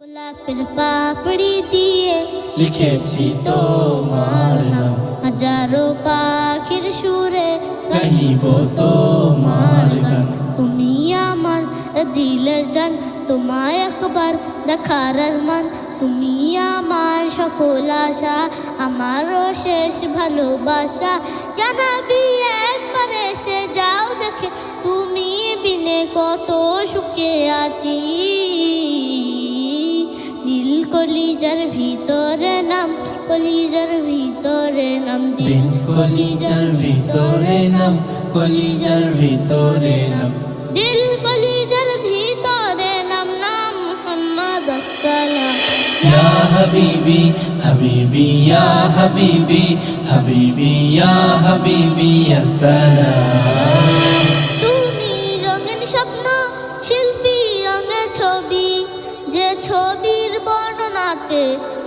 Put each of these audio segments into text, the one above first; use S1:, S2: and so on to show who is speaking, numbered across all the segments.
S1: গোলাপের পাপড়ি দিয়ে
S2: লিখেছি তোমার নাম।
S1: হাজারো পাখির সুরে
S2: গাইব তোমার গান।
S1: তুমি আমার দিলের জান তোমায় একবার দেখার মান তুমি আমার সকল আশা আমারও শেষ ভালোবাসা। জানাবি একবার এসে যাও দেখে তুমি বিনে কত সুখে আছি। কলিজার ভিতরে নাম কলিজার ভিতরে নাম
S2: দিন। কলিজার ভিতরে নাম কলিজার ভিতরে নাম।
S1: দিল কলিজার ভিতরে নাম নাম মোহাম্মদ আসসালাম।
S2: ইয়া হাবিবি হাবিবি ইয়া হাবিবি হাবিবি ইয়া হাবিবি আসসালাম।
S1: তুমি রঙের স্বপ্ন শিল্পী রঙের ছবি যে বর্ণনাতে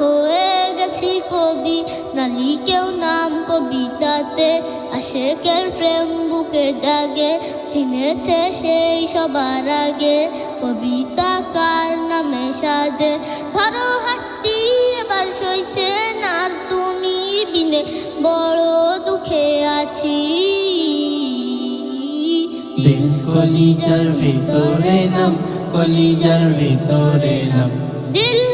S1: হয়ে গেছি কবি। নালি কেউ নাম কবিতাতে আশেকের প্রেম বুকে জাগে। চিনেছে সেই সবার আগে। কবিতা কার নামে সাজে? ধরো হাট্টি এবার সইছে আর তুমি বিনে। বড় দুঃখে আছি।
S2: দিল কলিজার ভিতরে নাম কলিজার ভিতরে নাম।
S1: দিল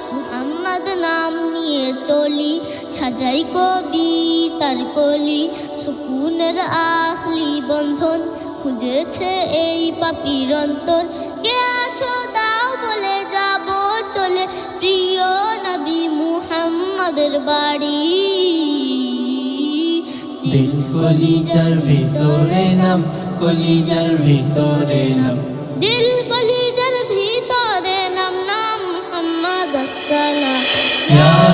S1: মুহাম্মদ নাম নিয়ে চলি সাজাই কবি তার কলি। সুকুনের আসলি বন্ধন খুঁজেছে এই পাপির অন্তর। কে আছো দাও বলে যাব চলে প্রিয় নবী মুহাম্মদের বাড়ি।
S2: দিল কলিজার ভিতরে নাম কলিজার ভিতরে নাম।
S1: দিল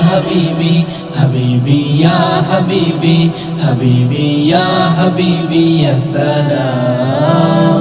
S2: হাবিবি হাবিবি ইয়া হাবিবি হাবিবি ইয়া হাবিবি আসসালাম